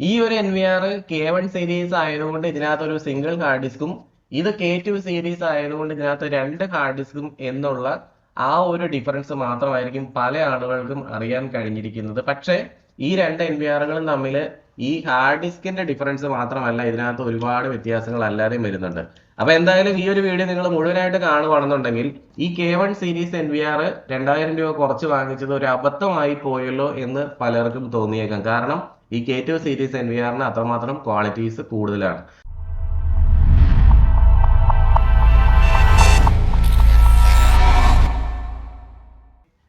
ഈ ഒരു N V R K one series ആയതുകൊണ്ട് ഇതിനകത്ത് ഒരു സിംഗിൾ ഹാർഡ് ഡിസ്കും ഇത് കെ ടു സീരീസ് ആയതുകൊണ്ട് ഇതിനകത്ത് രണ്ട് ഹാർഡ് ഡിസ്കും എന്നുള്ള ആ ഒരു ഡിഫറൻസ് മാത്രമായിരിക്കും പല ആളുകൾക്കും അറിയാൻ കഴിഞ്ഞിരിക്കുന്നത്. പക്ഷേ ഈ രണ്ട് എൻ വി ആറുകളും തമ്മിൽ ഈ ഹാർഡ് ഡിസ്കിന്റെ ഡിഫറൻസ് മാത്രമല്ല ഇതിനകത്ത് ഒരുപാട് വ്യത്യാസങ്ങൾ അല്ലാതെയും വരുന്നുണ്ട്. അപ്പൊ എന്തായാലും ഈ ഒരു വീഡിയോ നിങ്ങൾ മുഴുവനായിട്ട് കാണുവാണെന്നുണ്ടെങ്കിൽ ഈ K one series N V R രണ്ടായിരം രൂപ കുറച്ച് വാങ്ങിച്ചത് ഒരു അബദ്ധമായി പോയല്ലോ എന്ന് പലർക്കും തോന്നിയേക്കാം. കാരണം ഈ K two series N V ആറിന് അത്രമാത്രം ക്വാളിറ്റീസ് കൂടുതലാണ്.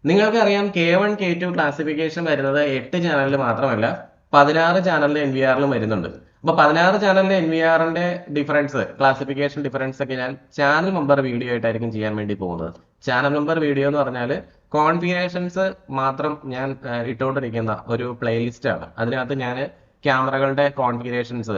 നിങ്ങൾക്കറിയാം K one K two classification വരുന്നത് എട്ട് ചാനലിൽ മാത്രമല്ല പതിനാറ് ചാനലിൽ എൻ വി ആറിലും വരുന്നുണ്ട്. അപ്പൊ പതിനാറ് ചാനലിലെ എൻ വി ആറിന്റെ ഡിഫറൻസ് ക്ലാസിഫിക്കേഷൻ ഡിഫറൻസ് ഒക്കെ ഞാൻ ചാനൽ നമ്പർ വീഡിയോ ആയിട്ടായിരിക്കും ചെയ്യാൻ വേണ്ടി പോകുന്നത്. ചാനൽ നമ്പർ വീഡിയോ എന്ന് പറഞ്ഞാൽ കോൺഫിഗറേഷൻസ് മാത്രം ഞാൻ ഇട്ടുകൊണ്ടിരിക്കുന്ന ഒരു പ്ലേലിസ്റ്റ് ആണ്. അതിനകത്ത് ഞാൻ ക്യാമറകളുടെ കോൺഫിഗറേഷൻസ്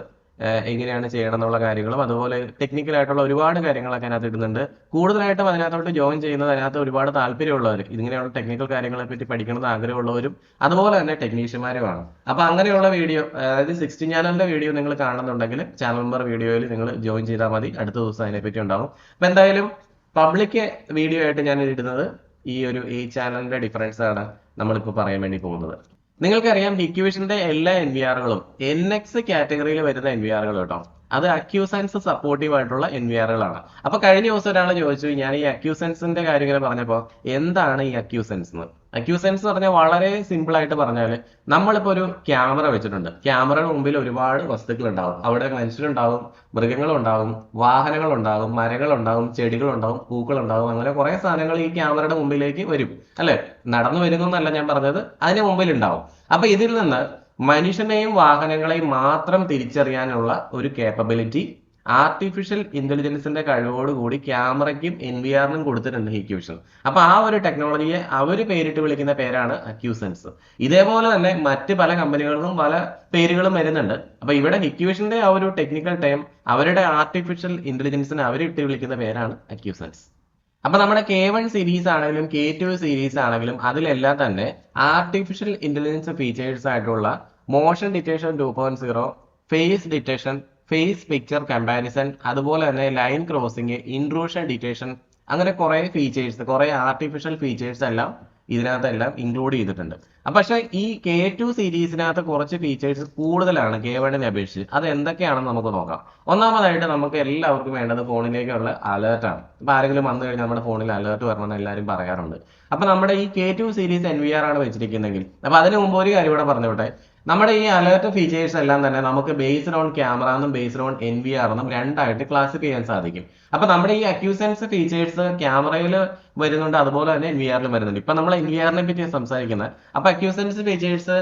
എങ്ങനെയാണ് ചെയ്യണം എന്നുള്ള കാര്യങ്ങളും അതുപോലെ ടെക്നിക്കൽ ആയിട്ടുള്ള ഒരുപാട് കാര്യങ്ങളൊക്കെ അതിനകത്ത് ഇടുന്നുണ്ട്. കൂടുതലായിട്ടും അതിനകത്തോട്ട് ജോയിൻ ചെയ്യുന്നത് അതിനകത്ത് ഒരുപാട് താല്പര്യമുള്ളവർ ഇങ്ങനെയുള്ള ടെക്നിക്കൽ കാര്യങ്ങളെ പറ്റി പഠിക്കണമെന്ന് ആഗ്രഹമുള്ളവരും അതുപോലെ തന്നെ ടെക്നീഷ്യന്മാരുമാണ് അപ്പൊ അങ്ങനെയുള്ള വീഡിയോ അതായത് സിക്സ്റ്റി ചാനലിന്റെ വീഡിയോ നിങ്ങൾ കാണുന്നുണ്ടെങ്കിൽ ചാനൽ നമ്പർ വീഡിയോയിൽ നിങ്ങൾ ജോയിൻ ചെയ്താൽ മതി. അടുത്ത ദിവസം അതിനെപ്പറ്റി ഉണ്ടാവും. അപ്പൊ എന്തായാലും പബ്ലിക് വീഡിയോ ആയിട്ട് ഞാൻ ഇടുന്നത് ഈ ഒരു ഈ ചാനലിന്റെ ഡിഫറൻസ് ആണ് നമ്മളിപ്പോൾ പറയാൻ വേണ്ടി പോകുന്നത്. നിങ്ങൾക്കറിയാം ഹിക്യൂഷന്റെ എല്ലാ എൻ വി ആറുകളും എൻ എക്സ് കാറ്റഗറിയിൽ വരുന്ന എൻ വി ആറുകൾ കേട്ടോ. അത് അക്യൂസൻസ് സപ്പോർട്ടീവ് ആയിട്ടുള്ള എൻവിആറുകളാണ് അപ്പൊ കഴിഞ്ഞ ദിവസം ഒരാൾ ചോദിച്ചു ഞാൻ ഈ അക്യൂസൻസിന്റെ കാര്യം ഇങ്ങനെ പറഞ്ഞപ്പോൾ എന്താണ് ഈ അക്യൂസൻസ് എന്ന് അക്യൂസൻസ് എന്ന് പറഞ്ഞാൽ വളരെ സിമ്പിൾ ആയിട്ട് പറഞ്ഞാൽ നമ്മളിപ്പോ ഒരു ക്യാമറ വെച്ചിട്ടുണ്ട്. ക്യാമറയുടെ മുമ്പിൽ ഒരുപാട് വസ്തുക്കൾ ഉണ്ടാവും അവിടെ മനുഷ്യരുണ്ടാവും മൃഗങ്ങളുണ്ടാവും വാഹനങ്ങളുണ്ടാവും മരങ്ങളുണ്ടാവും ചെടികളുണ്ടാവും പൂക്കളുണ്ടാവും അങ്ങനെ കുറെ സാധനങ്ങൾ ഈ ക്യാമറയുടെ മുമ്പിലേക്ക് വരും. അല്ലെ? നടന്നു വരുന്നല്ല ഞാൻ പറഞ്ഞത്. അതിന് മുമ്പിൽ ഉണ്ടാവും അപ്പൊ ഇതിൽ നിന്ന് മനുഷ്യനെയും വാഹനങ്ങളെയും മാത്രം തിരിച്ചറിയാനുള്ള ഒരു കേപ്പബിലിറ്റി ആർട്ടിഫിഷ്യൽ ഇന്റലിജൻസിന്റെ കഴിവോടുകൂടി ക്യാമറയ്ക്കും എൻ വി ആറിനും കൊടുത്തിട്ടുണ്ട് ഹിക്യൂഷൻ അപ്പൊ ആ ഒരു ടെക്നോളജിയെ അവർ പേരിട്ട് വിളിക്കുന്ന പേരാണ് അക്യൂസൻസ് ഇതേപോലെ തന്നെ മറ്റ് പല കമ്പനികളിലും പല പേരുകളും വരുന്നുണ്ട്. അപ്പൊ ഇവിടെ ഹിക്യൂഷന്റെ ആ ഒരു ടെക്നിക്കൽ ടൈം അവരുടെ ആർട്ടിഫിഷ്യൽ ഇന്റലിജൻസിനെ അവരിട്ട് വിളിക്കുന്ന പേരാണ് അക്യൂസൻസ് അപ്പൊ നമ്മുടെ കെ വൺ സീരീസ് ആണെങ്കിലും കെ ടു സീരീസ് ആണെങ്കിലും അതിലെല്ലാം തന്നെ ആർട്ടിഫിഷ്യൽ ഇന്റലിജൻസ് ഫീച്ചേഴ്സ് ആയിട്ടുള്ള motion detection two point zero face detection face picture comparison അതുപോലെ തന്നെ ലൈൻ ക്രോസിംഗ് ഇൻട്രൂഷൻ ഡിറ്റക്ഷൻ അങ്ങനെ കുറെ ഫീച്ചേഴ്സ് കുറെ ആർട്ടിഫിഷ്യൽ ഫീച്ചേഴ്സ് എല്ലാം ഇതിനകത്തെല്ലാം ഇൻക്ലൂഡ് ചെയ്തിട്ടുണ്ട്. പക്ഷെ ഈ കെ ടു സീരീസിനകത്ത് കുറച്ച് ഫീച്ചേഴ്സ് കൂടുതലാണ് കെ വണ്ണിനെ അപേക്ഷിച്ച്. അത് എന്തൊക്കെയാണെന്ന് നമുക്ക് നോക്കാം. ഒന്നാമതായിട്ട് നമുക്ക് എല്ലാവർക്കും വേണ്ടത് ഫോണിലേക്കുള്ള അലേർട്ടാണ് ഇപ്പൊ ആരെങ്കിലും വന്നു കഴിഞ്ഞാൽ നമ്മുടെ ഫോണിൽ അലേർട്ട് വരണമെന്ന് എല്ലാവരും പറയാറുണ്ട്. അപ്പൊ നമ്മുടെ ഈ K two series N V R ആണ് വെച്ചിരിക്കുന്നതെങ്കിൽ അപ്പൊ അതിനു മുമ്പ് ഒരു കാര്യം ഇവിടെ പറഞ്ഞോട്ടെ നമ്മുടെ ഈ അലേർട്ട് ഫീച്ചേഴ്സ് എല്ലാം തന്നെ നമുക്ക് ബേസ്ഡ് ഓൺ ക്യാമറ എന്നും based on N V R എന്നും രണ്ടായിട്ട് ക്ലാസിഫൈ ചെയ്യാൻ സാധിക്കും. അപ്പൊ നമ്മുടെ ഈ അക്യൂസൻസ് ഫീച്ചേഴ്സ് ക്യാമറയിൽ വരുന്നുണ്ട് അതുപോലെ തന്നെ എൻ വി ആറിലും വരുന്നുണ്ട്. ഇപ്പൊ നമ്മൾ എൻ വി ആറിനെ പറ്റി സംസാരിക്കുന്നത് അപ്പൊ അക്യൂസൻസ് ഫീച്ചേഴ്സ്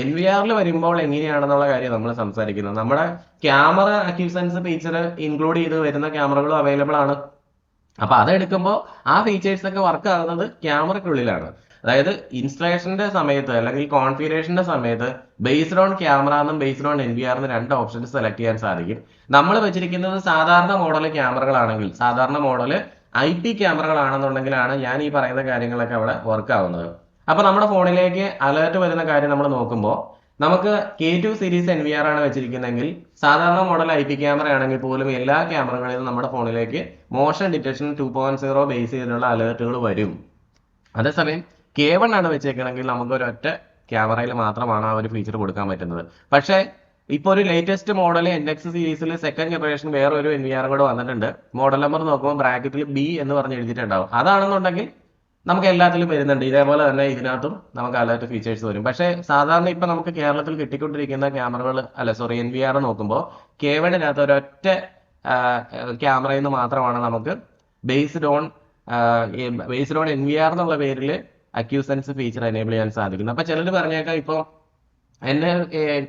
എൻ വി ആറിൽ വരുമ്പോൾ എങ്ങനെയാണെന്നുള്ള കാര്യം നമ്മൾ സംസാരിക്കുന്നത് നമ്മുടെ ക്യാമറ അക്യൂസൻസ് ഫീച്ചർ ഇൻക്ലൂഡ് ചെയ്ത് വരുന്ന ക്യാമറകളും അവൈലബിൾ ആണ്. അപ്പൊ അതെടുക്കുമ്പോൾ ആ ഫീച്ചേഴ്സ് ഒക്കെ വർക്ക് ആകുന്നത് ക്യാമറയ്ക്കുള്ളിലാണ് അതായത് ഇൻസ്റ്റലേഷന്റെ സമയത്ത് അല്ലെങ്കിൽ കോൺഫിഗറേഷന്റെ സമയത്ത് ബേസ്ഡ് ഓൺ ക്യാമറ എന്നും based on N V R രണ്ട് ഓപ്ഷൻ സെലക്ട് ചെയ്യാൻ സാധിക്കും. നമ്മൾ വെച്ചിരിക്കുന്നത് സാധാരണ മോഡൽ ക്യാമറകളാണെങ്കിൽ സാധാരണ മോഡൽ ഐ പി ക്യാമറകളാണെന്നുണ്ടെങ്കിലാണ് ഞാൻ ഈ പറയുന്ന കാര്യങ്ങളൊക്കെ അവിടെ വർക്ക് ആവുന്നത്. അപ്പൊ നമ്മുടെ ഫോണിലേക്ക് അലേർട്ട് വരുന്ന കാര്യം നമ്മൾ നോക്കുമ്പോൾ നമുക്ക് K two series N V R ആണ് വെച്ചിരിക്കുന്നതെങ്കിൽ സാധാരണ മോഡൽ ഐ പി ക്യാമറ ആണെങ്കിൽ പോലും എല്ലാ ക്യാമറകളിലും നമ്മുടെ ഫോണിലേക്ക് motion detection two point zero base ചെയ്തിട്ടുള്ള അലേർട്ടുകൾ വരും. അതേസമയം കെ വൺ ആണ് വെച്ചേക്കണമെങ്കിൽ നമുക്ക് ഒരൊറ്റ ക്യാമറയിൽ മാത്രമാണ് ആ ഒരു ഫീച്ചർ കൊടുക്കാൻ പറ്റുന്നത്. പക്ഷേ ഇപ്പൊ ഒരു ലേറ്റസ്റ്റ് മോഡൽ എൻ എക്സ് സീരീസിൽ സെക്കൻഡ് ജനറേഷൻ വേറെ ഒരു എൻ വി ആർ കൂടെ വന്നിട്ടുണ്ട്. മോഡൽ നമ്പർ നോക്കുമ്പോൾ ബ്രാക്കറ്റിൽ ബി എന്ന് പറഞ്ഞ് എഴുതിയിട്ടുണ്ടാവും. അതാണെന്നുണ്ടെങ്കിൽ നമുക്ക് എല്ലാത്തിലും വരുന്നുണ്ട്. ഇതേപോലെ തന്നെ ഇതിനകത്തും നമുക്ക് അലേർട്ട് ഫീച്ചേഴ്സ് വരും. പക്ഷേ സാധാരണ ഇപ്പൊ നമുക്ക് കേരളത്തിൽ കിട്ടിക്കൊണ്ടിരിക്കുന്ന ക്യാമറകൾ അല്ല സോറി എൻ വി ആർ നോക്കുമ്പോൾ കെ ഒരൊറ്റ ക്യാമറയിൽ നിന്ന് മാത്രമാണ് നമുക്ക് based on based on N V R എന്നുള്ള പേരിൽ അക്യൂസൻസ് ഫീച്ചർ എനേബിൾ ചെയ്യാൻ സാധിക്കുന്നു. അപ്പൊ ചിലർ പറഞ്ഞേക്കാം ഇപ്പൊ എന്റെ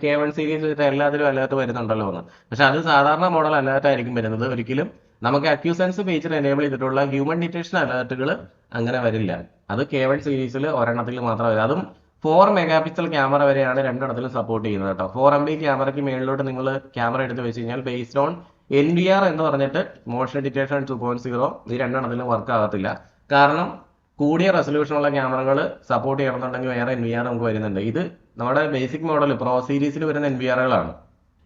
കെ വൺ സീരീസ് എല്ലാത്തിലും അല്ലാത്ത വരുന്നുണ്ടല്ലോ എന്ന്. പക്ഷെ അത് സാധാരണ മോഡൽ അല്ലാത്തായിരിക്കും വരുന്നത്. ഒരിക്കലും നമുക്ക് അക്യൂസൻസ് ഫീച്ചർ എനേബിൾ ചെയ്തിട്ടുള്ള ഹ്യൂമൻ ഡിറ്റക്ഷൻ അലേർട്ടുകൾ അങ്ങനെ വരില്ല. അത് കെ വൺ സീരീസിൽ ഒരെണ്ണത്തിൽ മാത്രം വരും. അതും ഫോർ മെഗാ പിക്സൽ ക്യാമറ വരെയാണ് രണ്ടെണ്ണത്തിലും സപ്പോർട്ട് ചെയ്യുന്നത് കേട്ടോ. ഫോർ എം ബി ക്യാമറയ്ക്ക് മേളിലോട്ട് നിങ്ങൾ ക്യാമറ എടുത്ത് വെച്ച് കഴിഞ്ഞാൽ based on N V R എന്ന് പറഞ്ഞിട്ട് motion detection two point zero ഈ രണ്ടെണ്ണത്തിലും വർക്ക് ആകത്തില്ല. കാരണം കൂടിയ റെസൊല്യൂഷനുള്ള ക്യാമറകൾ സപ്പോർട്ട് ചെയ്യണമെന്നുണ്ടെങ്കിൽ വേറെ എൻ വി ആർ നമുക്ക് വരുന്നുണ്ട്. ഇത് നമ്മുടെ ബേസിക് മോഡൽ പ്രോ സീരീസിൽ വരുന്ന എൻ വി ആറുകളാണ്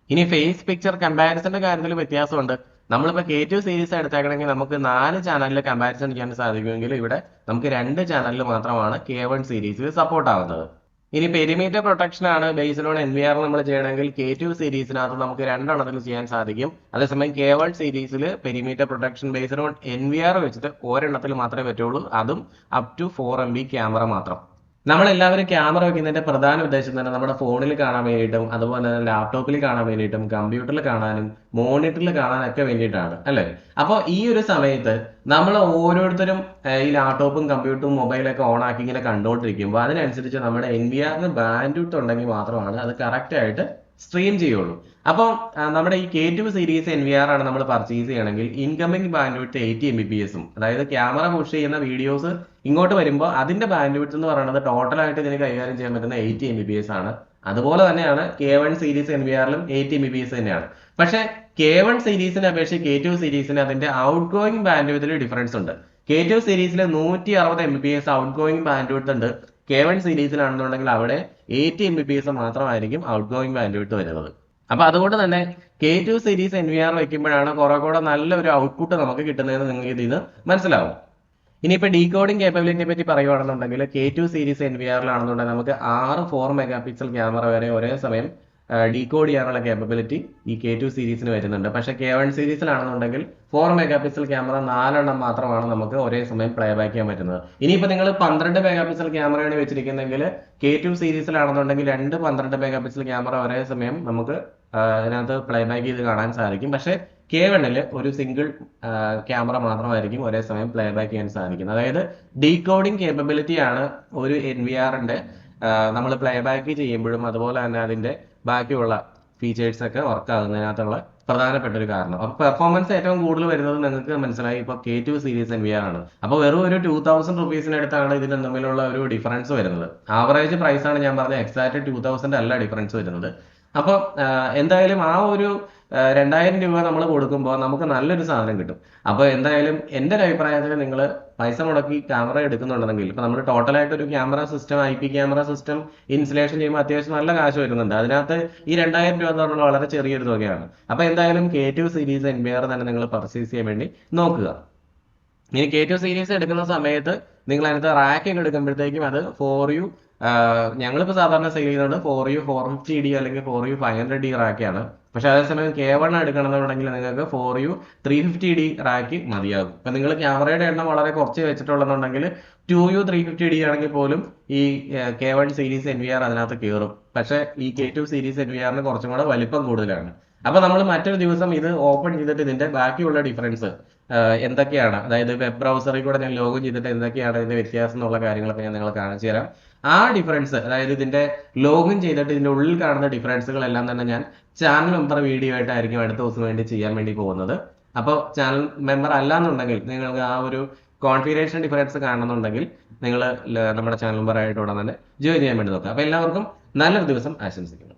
ഇനി ഫേസ് പിക്ചർ കമ്പാരിസന്റെ കാര്യത്തിൽ വ്യത്യാസമുണ്ട്. നമ്മളിപ്പോൾ കെ ടു സീരീസ് എടുത്തേക്കണമെങ്കിൽ നമുക്ക് നാല് ചാനലിൽ കമ്പാരിസൺ ചെയ്യാൻ സാധിക്കുമെങ്കിൽ ഇവിടെ നമുക്ക് രണ്ട് ചാനലിൽ മാത്രമാണ് കെ വൺ സീരീസിൽ സപ്പോർട്ട് ആവുന്നത്. ഇനി പെരിമീറ്റർ പ്രൊട്ടക്ഷൻ ആണ് based on N V R നമ്മൾ ചെയ്യണമെങ്കിൽ കെ ടു സീരീസിനകത്ത് നമുക്ക് രണ്ടെണ്ണത്തിൽ ചെയ്യാൻ സാധിക്കും. അതേസമയം കെ വൺ സീരീസിൽ perimeter protection based on N V R വെച്ചിട്ട് ഒരെണ്ണത്തിൽ മാത്രമേ പറ്റുള്ളൂ. അതും up to four M B camera മാത്രം. നമ്മളെല്ലാവരും ക്യാമറ വെക്കുന്നതിന്റെ പ്രധാന ഉദ്ദേശം തന്നെ നമ്മുടെ ഫോണിൽ കാണാൻ വേണ്ടിയിട്ടും അതുപോലെ തന്നെ ലാപ്ടോപ്പിൽ കാണാൻ വേണ്ടിയിട്ടും കമ്പ്യൂട്ടറിൽ കാണാനും മോണിറ്ററിൽ കാണാനൊക്കെ വേണ്ടിയിട്ടാണ് അല്ലേ? അപ്പോൾ ഈ ഒരു സമയത്ത് നമ്മൾ ഓരോരുത്തരും ഈ ലാപ്ടോപ്പും കമ്പ്യൂട്ടറും മൊബൈലൊക്കെ ഓണാക്കി ഇങ്ങനെ കണ്ടുകൊണ്ടിരിക്കുമ്പോൾ അതിനനുസരിച്ച് നമ്മുടെ എൻ വി ആറിന് ബാൻഡ് ഉണ്ടെങ്കിൽ മാത്രമാണ് അത് കറക്റ്റ് ആയിട്ട് സ്ട്രീം ചെയ്യുള്ളൂ. അപ്പം നമ്മുടെ ഈ K two series N V R ആണ് നമ്മൾ പർച്ചേസ് ചെയ്യണമെങ്കിൽ incoming bandwidth eighty M B P എസും അതായത് ക്യാമറ പുഷ് ചെയ്യുന്ന വീഡിയോസ് ഇങ്ങോട്ട് വരുമ്പോൾ അതിന്റെ ബാൻഡ് വിട്ട് എന്ന് പറയുന്നത് ടോട്ടലായിട്ട് ഇതിന് കൈകാര്യം ചെയ്യാൻ പറ്റുന്ന eighty M B P S ആണ്. അതുപോലെ തന്നെയാണ് K one series N V ആറിലും eighty M B P S തന്നെയാണ്. പക്ഷേ കെ വൺ സീരീസിനെ അപേക്ഷിച്ച് കെ ടു സീരീസിന് അതിന്റെ ഔട്ട് ഗോയിങ് ബാൻഡ് വിത്തിൽ ഡിഫറൻസ് ഉണ്ട്. കെ ടു സീരീസിൽ നൂറ്റി അറുപത് M B P S outgoing bandwidth ഉണ്ട്. കെ വൺ സീരീസിലാണെന്നുണ്ടെങ്കിൽ അവിടെ eighty M B P S മാത്രമായിരിക്കും ഔട്ട് ഗോയിങ് വാല്യൂ ഇട്ട് വരുന്നത്. അപ്പൊ അതുകൊണ്ട് തന്നെ K two series N V R വയ്ക്കുമ്പോഴാണ് കുറെ കൂടെ നല്ലൊരു ഔട്ട്പുട്ട് നമുക്ക് കിട്ടുന്നതെന്ന് നിങ്ങൾക്ക് ഇതിൽ മനസ്സിലാവും. മനസ്സിലാവും ഇനിയിപ്പോൾ ഡീകോഡിംഗ് കേപ്പബിലിറ്റിയെ പറ്റി പറയുവാണെന്നുണ്ടെങ്കിൽ K two series N V ആറിലാണെന്നുണ്ടെങ്കിൽ നമുക്ക് ആറ് ഫോർ മെഗാ പിക്സൽ ക്യാമറ വരെ ഒരേ സമയം ഡീകോഡ് ചെയ്യാനുള്ള കേപ്പബിലിറ്റി ഈ കെ ടു സീരീസിന് വരുന്നുണ്ട്. പക്ഷെ കെ വൺ സീരീസിലാണെന്നുണ്ടെങ്കിൽ ഫോർ മെഗാ പിക്സൽ ക്യാമറ നാലെണ്ണം മാത്രമാണ് നമുക്ക് ഒരേ സമയം പ്ലേ ബാക്ക് ചെയ്യാൻ പറ്റുന്നത്. ഇനിയിപ്പോൾ നിങ്ങൾ പന്ത്രണ്ട് മെഗാ പിക്സൽ ക്യാമറയാണ് വെച്ചിരിക്കുന്നെങ്കിൽ കെ ടു സീരീസിലാണെന്നുണ്ടെങ്കിൽ രണ്ട് പന്ത്രണ്ട് മെഗാ പിക്സൽ ക്യാമറ ഒരേ സമയം നമുക്ക് അതിനകത്ത് പ്ലേ ബാക്ക് ചെയ്ത് കാണാൻ സാധിക്കും. പക്ഷെ കെ വണ്ണിൽ ഒരു സിംഗിൾ ക്യാമറ മാത്രമായിരിക്കും ഒരേ സമയം പ്ലേ ബാക്ക് ചെയ്യാൻ സാധിക്കുന്നത്. അതായത് ഡീകോഡിംഗ് കേപ്പബിലിറ്റിയാണ് ഒരു എൻ വി ആറിന്റെ നമ്മൾ പ്ലേ ബാക്ക് ചെയ്യുമ്പോഴും അതുപോലെ തന്നെ അതിന്റെ ബാക്കിയുള്ള ഫീച്ചേഴ്സ് ഒക്കെ വർക്ക് ആകുന്നതിനകത്തുള്ള പ്രധാനപ്പെട്ട ഒരു കാരണം. അപ്പൊ പെർഫോമൻസ് ഏറ്റവും കൂടുതൽ വരുന്നത് നിങ്ങൾക്ക് മനസ്സിലായി ഇപ്പൊ K two series N V ആണ്. അപ്പൊ വെറും ഒരു ടൂ തൗസൻഡ് റുപ്പീസിനടുത്താണ് ഇതിന് തമ്മിലുള്ള ഒരു ഡിഫറൻസ് വരുന്നത്. ആവറേജ് പ്രൈസ് ആണ് ഞാൻ പറഞ്ഞത് എക്സാക്ട് ടൂ തൗസൻഡ് അല്ല ഡിഫറൻസ് വരുന്നത്. അപ്പൊ എന്തായാലും ആ ഒരു രണ്ടായിരം രൂപ നമ്മൾ കൊടുക്കുമ്പോൾ നമുക്ക് നല്ലൊരു സാധനം കിട്ടും. അപ്പൊ എന്തായാലും എന്റെ ഒരു അഭിപ്രായത്തിൽ നിങ്ങൾ പൈസ മുടക്കി ക്യാമറ എടുക്കുന്നുണ്ടെങ്കിൽ ഇപ്പൊ നമ്മൾ ടോട്ടൽ ആയിട്ട് ഒരു camera system I P camera system installation ചെയ്യുമ്പോൾ അത്യാവശ്യം നല്ല കാശ് വരുന്നുണ്ട്. അതിനകത്ത് ഈ രണ്ടായിരം രൂപ എന്ന് പറഞ്ഞാൽ വളരെ ചെറിയൊരു തുകയാണ്. അപ്പൊ എന്തായാലും K two series N V R തന്നെ നിങ്ങൾ പർച്ചേസ് ചെയ്യാൻ വേണ്ടി നോക്കുക. ഇനി കെ ടു സീരീസ് എടുക്കുന്ന സമയത്ത് നിങ്ങൾ അതിനകത്ത് റാക്കിംഗ് എടുക്കുമ്പോഴത്തേക്കും അത് ഫോർ യു ഞങ്ങളിപ്പോൾ സാധാരണ സെയിൽ ചെയ്യുന്നത് four U four fifty D അല്ലെങ്കിൽ four U five hundred D റാക്കാണ് പക്ഷേ അതേസമയം കെ വൺ എടുക്കണമെന്നുണ്ടെങ്കിൽ നിങ്ങൾക്ക് four U three fifty D rack മതിയാകും. ഇപ്പം നിങ്ങൾ ക്യാമറയുടെ എണ്ണം വളരെ കുറച്ച് വെച്ചിട്ടുള്ളതെന്നുണ്ടെങ്കിൽ two U three fifty D ആണെങ്കിൽ പോലും ഈ K one series N V R അതിനകത്ത് കയറും പക്ഷേ ഈ K two series N V ആറിന് കുറച്ചും കൂടെ വലിപ്പം കൂടുതലാണ്. അപ്പൊ നമ്മൾ മറ്റൊരു ദിവസം ഇത് ഓപ്പൺ ചെയ്തിട്ട് ഇതിന്റെ ബാക്കിയുള്ള ഡിഫറൻസ് എന്തൊക്കെയാണ്? അതായത് വെബ് ബ്രൗസറിൽ കൂടെ ഞാൻ ലോഗിൻ ചെയ്തിട്ട് എന്തൊക്കെയാണ് ഇതിന്റെ വ്യത്യാസം എന്നുള്ള കാര്യങ്ങളൊക്കെ ഞാൻ നിങ്ങൾ കാണിച്ചു തരാം. ആ ഡിഫറൻസ് അതായത് ഇതിന്റെ ലോഗിൻ ചെയ്തിട്ട് ഇതിന്റെ ഉള്ളിൽ കാണുന്ന ഡിഫറൻസുകളെല്ലാം തന്നെ ഞാൻ ചാനൽ മെമ്പർ വീഡിയോ ആയിട്ടായിരിക്കും അടുത്ത ദിവസം വേണ്ടി ചെയ്യാൻ വേണ്ടി പോകുന്നത്. അപ്പോൾ ചാനൽ മെമ്പർ അല്ലാന്നുണ്ടെങ്കിൽ നിങ്ങൾക്ക് ആ ഒരു കോൺഫിഗറേഷൻ ഡിഫറൻസ് കാണുന്നുണ്ടെങ്കിൽ നിങ്ങൾ നമ്മുടെ ചാനൽ മെമ്പർ ആയിട്ട് ഉടൻ തന്നെ ജോയിൻ ചെയ്യാൻ വേണ്ടി നോക്കുക. അപ്പോൾ എല്ലാവർക്കും നല്ലൊരു ദിവസം ആശംസിക്കുന്നു.